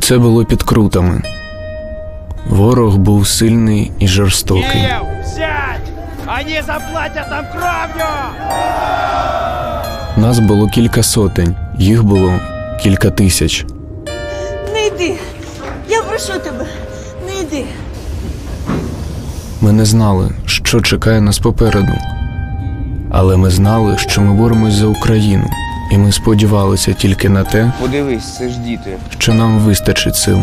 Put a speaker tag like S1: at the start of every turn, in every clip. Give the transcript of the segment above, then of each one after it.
S1: Це було під крутами. Ворог був сильний і жорстокий.
S2: Киев, взять! Они заплатят нам кровью!
S1: Нас було кілька сотень, їх було кілька тисяч.
S3: Не йди. Я прошу тебе, не йди.
S1: Ми не знали, що чекає нас попереду. Але ми знали, що ми боремось за Україну, і ми сподівалися тільки на те,
S4: Подивись, це ж діти.
S1: що нам вистачить сил.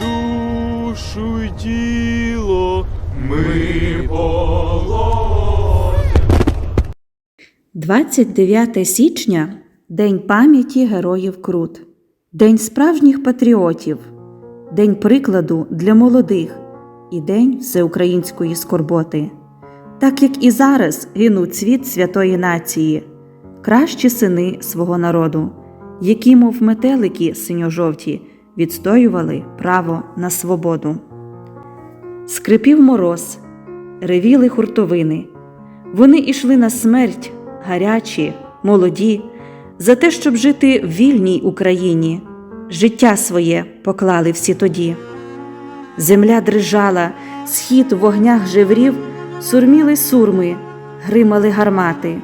S2: Душу и тіло ми
S5: 29 січня День пам'яті героїв Крут, День справжніх патріотів, День прикладу для молодих і День всеукраїнської скорботи. Так як і зараз гинуть світ святої нації, кращі сини свого народу, які, мов метелики синьо-жовті, відстоювали право на свободу. Скрипів мороз, ревіли хуртовини. Вони ішли на смерть, гарячі, молоді, за те, щоб жити в вільній Україні. Життя своє поклали всі тоді. Земля дрижала, схід в вогнях жеврів, сурміли сурми, гримали гармати,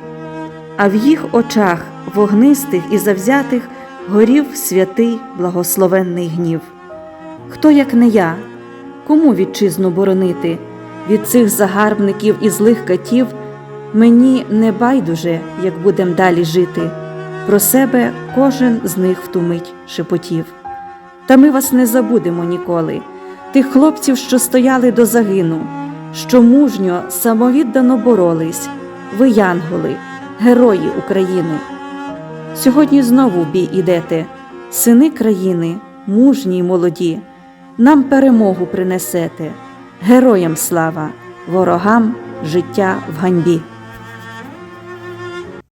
S5: а в їх очах, вогнистих і завзятих, горів святий благословенний гнів. Хто, як не я, кому вітчизну боронити від цих загарбників і злих катів? Мені не байдуже, як будем далі жити. Про себе кожен з них втумить шепотів. Та ми вас не забудемо ніколи, тих хлопців, що стояли до загину, що мужньо, самовіддано боролись, ви янголи, герої України. Сьогодні знову в бій ідете, сини країни, мужні й молоді, нам перемогу принесете, героям слава, ворогам життя в ганьбі.